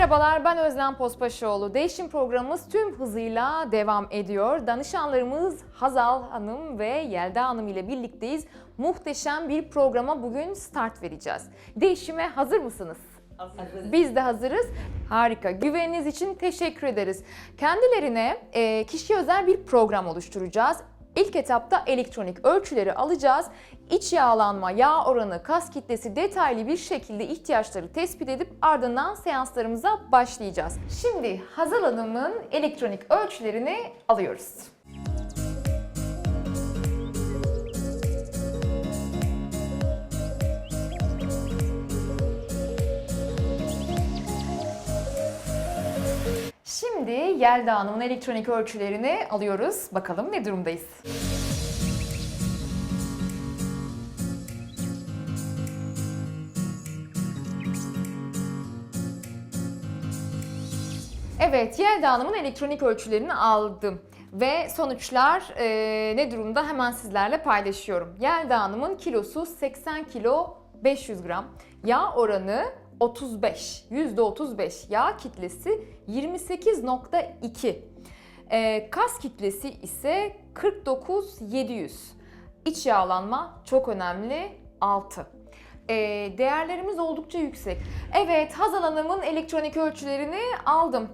Merhabalar ben Özlem Pospaşoğlu. Değişim programımız tüm hızıyla devam ediyor. Danışanlarımız Hazal Hanım ve Yelda Hanım ile birlikteyiz. Muhteşem bir programa bugün start vereceğiz. Değişime hazır mısınız? Hazırız. Biz de hazırız. Harika. Güveniniz için teşekkür ederiz. Kendilerine e, kişiye özel bir program oluşturacağız. İlk etapta elektronik ölçüleri alacağız. İç yağlanma, yağ oranı, kas kitlesi detaylı bir şekilde ihtiyaçları tespit edip ardından seanslarımıza başlayacağız. Şimdi Hazal Hanım'ın elektronik ölçülerini alıyoruz. Yelda Hanım'ın elektronik ölçülerini alıyoruz. Bakalım ne durumdayız. Evet, Yelda Hanım'ın elektronik ölçülerini aldım. Ve sonuçlar e, ne durumda hemen sizlerle paylaşıyorum. Yelda Hanım'ın kilosu 80 kilo 500 gram. Yağ oranı 35, %35. Yağ kitlesi 28.2. E, kas kitlesi ise 49.700. İç yağlanma çok önemli 6. E, değerlerimiz oldukça yüksek. Evet Hazal Hanım'ın elektronik ölçülerini aldım.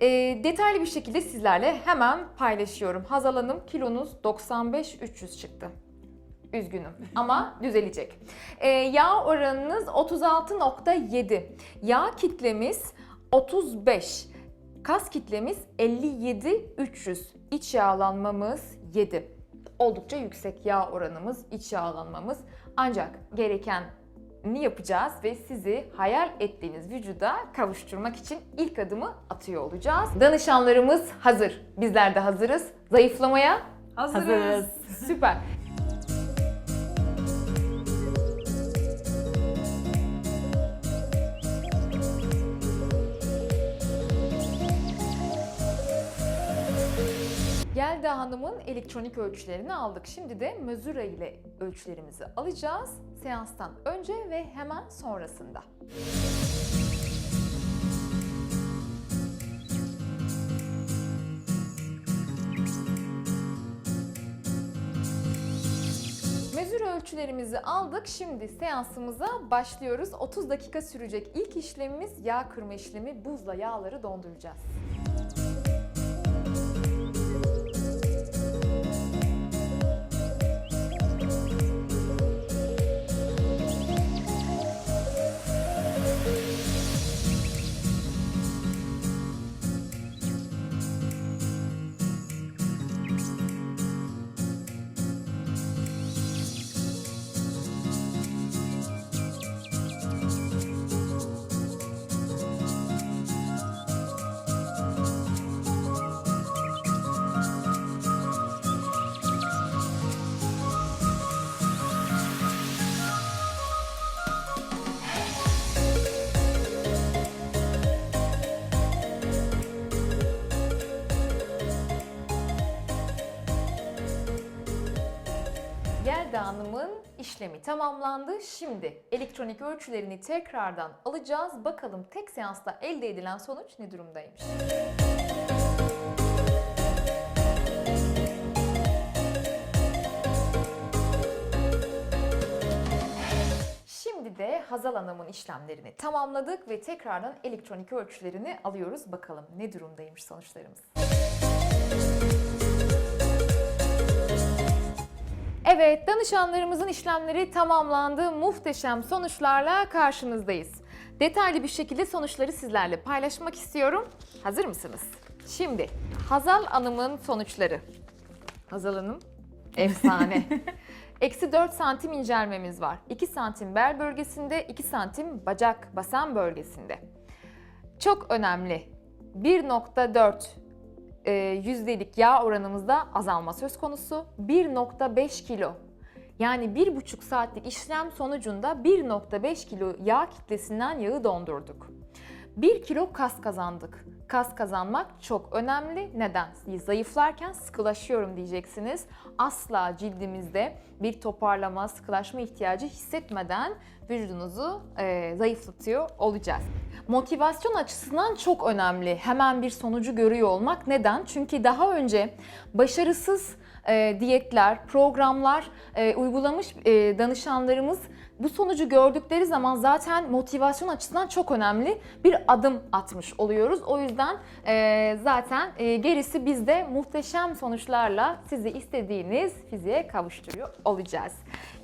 E, detaylı bir şekilde sizlerle hemen paylaşıyorum. Hazal Hanım kilonuz 95-300 çıktı. Üzgünüm ama düzelecek. E, yağ oranınız 36.7. Yağ kitlemiz 35. Kas kitlemiz 57-300. İç yağlanmamız 7. Oldukça yüksek yağ oranımız, iç yağlanmamız. Ancak gereken ni yapacağız ve sizi hayal ettiğiniz vücuda kavuşturmak için ilk adımı atıyor olacağız. Danışanlarımız hazır. Bizler de hazırız. Zayıflamaya Hazırız. Hazırız. süper. Yelda Hanım'ın elektronik ölçülerini aldık. Şimdi de Mözura ile ölçülerimizi alacağız. Seanstan önce ve hemen sonrasında. Mezür ölçülerimizi aldık. Şimdi seansımıza başlıyoruz. 30 dakika sürecek ilk işlemimiz yağ kırma işlemi. Buzla yağları donduracağız. Hanım'ın işlemi tamamlandı. Şimdi elektronik ölçülerini tekrardan alacağız. Bakalım tek seansta elde edilen sonuç ne durumdaymış. Şimdi de Hazal Hanım'ın işlemlerini tamamladık ve tekrardan elektronik ölçülerini alıyoruz. Bakalım ne durumdaymış sonuçlarımız. Evet, danışanlarımızın işlemleri tamamlandı. Muhteşem sonuçlarla karşınızdayız. Detaylı bir şekilde sonuçları sizlerle paylaşmak istiyorum. Hazır mısınız? Şimdi Hazal Hanım'ın sonuçları. Hazal Hanım, efsane. Eksi 4 santim incelmemiz var. 2 santim bel bölgesinde, 2 santim bacak basen bölgesinde. Çok önemli. 1.4 e, yüzdelik yağ oranımızda azalma söz konusu. 1.5 kilo yani 1,5 saatlik işlem sonucunda 1.5 kilo yağ kitlesinden yağı dondurduk. 1 kilo kas kazandık. Kas kazanmak çok önemli. Neden? Zayıflarken sıkılaşıyorum diyeceksiniz. Asla cildimizde bir toparlama, sıkılaşma ihtiyacı hissetmeden vücudunuzu e, zayıflatıyor olacağız. Motivasyon açısından çok önemli. Hemen bir sonucu görüyor olmak. Neden? Çünkü daha önce başarısız e, diyetler, programlar e, uygulamış e, danışanlarımız bu sonucu gördükleri zaman zaten motivasyon açısından çok önemli bir adım atmış oluyoruz. O yüzden e, zaten e, gerisi bizde muhteşem sonuçlarla sizi istediğiniz fiziğe kavuşturuyor olacağız.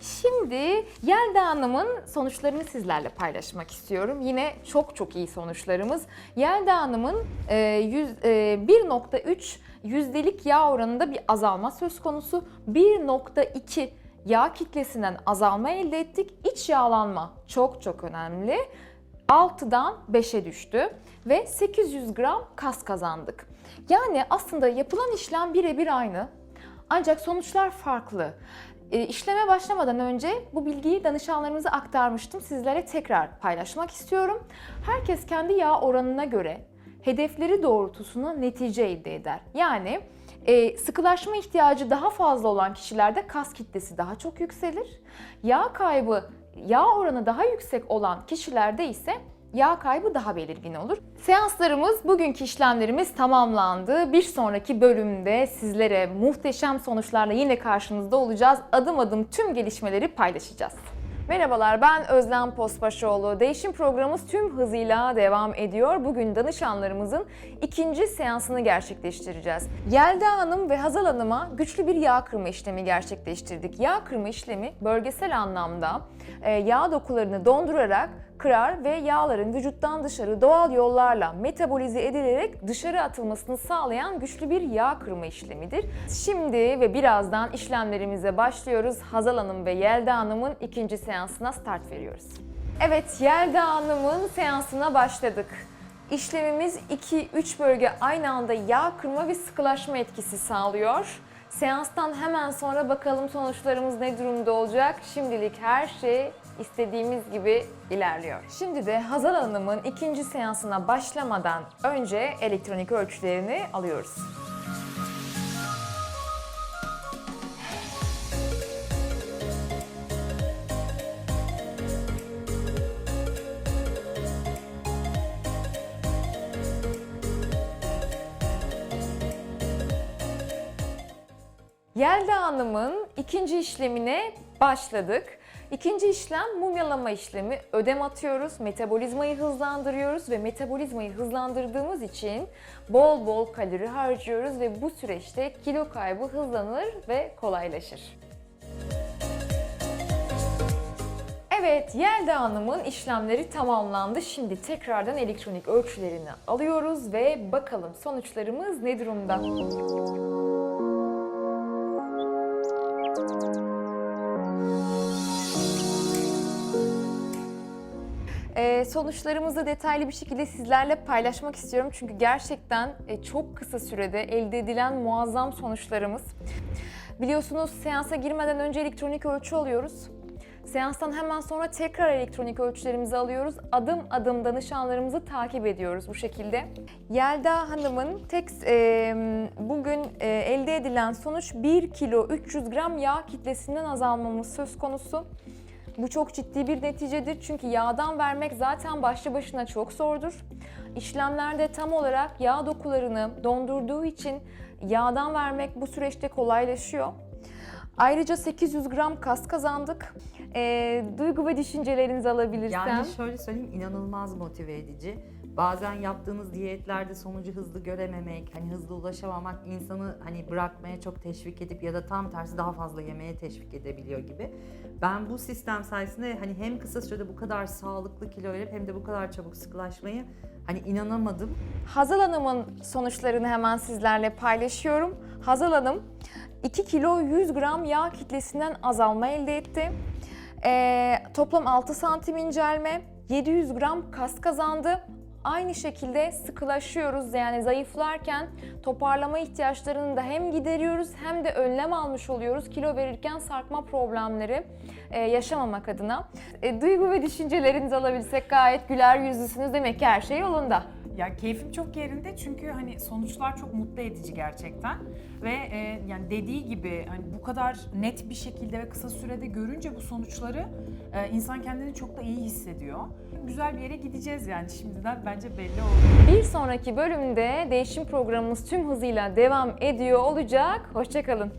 Şimdi Yelda Hanım'ın sonuçlarını sizlerle paylaşmak istiyorum. Yine çok çok iyi sonuçlarımız. Yelda Hanım'ın e, yüz- e, 1.3 yüzdelik yağ oranında bir azalma söz konusu. 1.2 yağ kitlesinden azalma elde ettik. İç yağlanma çok çok önemli. 6'dan 5'e düştü ve 800 gram kas kazandık. Yani aslında yapılan işlem birebir aynı. Ancak sonuçlar farklı. E, işleme başlamadan önce bu bilgiyi danışanlarımıza aktarmıştım. Sizlere tekrar paylaşmak istiyorum. Herkes kendi yağ oranına göre hedefleri doğrultusunda netice elde eder. Yani e, sıkılaşma ihtiyacı daha fazla olan kişilerde kas kitlesi daha çok yükselir. Yağ kaybı, yağ oranı daha yüksek olan kişilerde ise yağ kaybı daha belirgin olur. Seanslarımız, bugünkü işlemlerimiz tamamlandı. Bir sonraki bölümde sizlere muhteşem sonuçlarla yine karşınızda olacağız. Adım adım tüm gelişmeleri paylaşacağız. Merhabalar ben Özlem Postbaşoğlu. Değişim programımız tüm hızıyla devam ediyor. Bugün danışanlarımızın ikinci seansını gerçekleştireceğiz. Yelda Hanım ve Hazal Hanım'a güçlü bir yağ kırma işlemi gerçekleştirdik. Yağ kırma işlemi bölgesel anlamda e, yağ dokularını dondurarak kırar ve yağların vücuttan dışarı doğal yollarla metabolize edilerek dışarı atılmasını sağlayan güçlü bir yağ kırma işlemidir. Şimdi ve birazdan işlemlerimize başlıyoruz. Hazal Hanım ve Yelda Hanım'ın ikinci seansına start veriyoruz. Evet, Yelda Hanım'ın seansına başladık. İşlemimiz 2-3 bölge aynı anda yağ kırma ve sıkılaşma etkisi sağlıyor. Seanstan hemen sonra bakalım sonuçlarımız ne durumda olacak. Şimdilik her şey istediğimiz gibi ilerliyor. Şimdi de Hazal Hanım'ın ikinci seansına başlamadan önce elektronik ölçülerini alıyoruz. Yelda Hanım'ın ikinci işlemine başladık. İkinci işlem mumyalama işlemi. Ödem atıyoruz, metabolizmayı hızlandırıyoruz ve metabolizmayı hızlandırdığımız için bol bol kalori harcıyoruz ve bu süreçte kilo kaybı hızlanır ve kolaylaşır. Evet, Yelda Hanım'ın işlemleri tamamlandı. Şimdi tekrardan elektronik ölçülerini alıyoruz ve bakalım sonuçlarımız ne durumda? Ee, sonuçlarımızı detaylı bir şekilde sizlerle paylaşmak istiyorum. Çünkü gerçekten e, çok kısa sürede elde edilen muazzam sonuçlarımız. Biliyorsunuz seansa girmeden önce elektronik ölçü alıyoruz. Seanstan hemen sonra tekrar elektronik ölçülerimizi alıyoruz. Adım adım danışanlarımızı takip ediyoruz bu şekilde. Yelda Hanım'ın tek e, bugün e, elde edilen sonuç 1 kilo 300 gram yağ kitlesinden azalmamız söz konusu. Bu çok ciddi bir neticedir çünkü yağdan vermek zaten başlı başına çok zordur. İşlemlerde tam olarak yağ dokularını dondurduğu için yağdan vermek bu süreçte kolaylaşıyor. Ayrıca 800 gram kas kazandık. Ee, duygu ve düşüncelerinizi alabilirsem. Yani şöyle söyleyeyim inanılmaz motive edici. Bazen yaptığınız diyetlerde sonucu hızlı görememek, hani hızlı ulaşamamak insanı hani bırakmaya çok teşvik edip ya da tam tersi daha fazla yemeye teşvik edebiliyor gibi. Ben bu sistem sayesinde hani hem kısa sürede bu kadar sağlıklı kilo verip hem de bu kadar çabuk sıkılaşmayı hani inanamadım. Hazal Hanım'ın sonuçlarını hemen sizlerle paylaşıyorum. Hazal Hanım 2 kilo 100 gram yağ kitlesinden azalma elde etti. Ee, toplam 6 santim incelme, 700 gram kas kazandı. Aynı şekilde sıkılaşıyoruz yani zayıflarken toparlama ihtiyaçlarını da hem gideriyoruz hem de önlem almış oluyoruz kilo verirken sarkma problemleri e, yaşamamak adına. E, duygu ve düşüncelerinizi alabilsek gayet güler yüzlüsünüz demek ki her şey yolunda. Ya keyfim çok yerinde çünkü hani sonuçlar çok mutlu edici gerçekten ve e, yani dediği gibi hani bu kadar net bir şekilde ve kısa sürede görünce bu sonuçları e, insan kendini çok da iyi hissediyor. Güzel bir yere gideceğiz yani şimdiden bence belli oldu. Bir sonraki bölümde değişim programımız tüm hızıyla devam ediyor olacak. Hoşçakalın.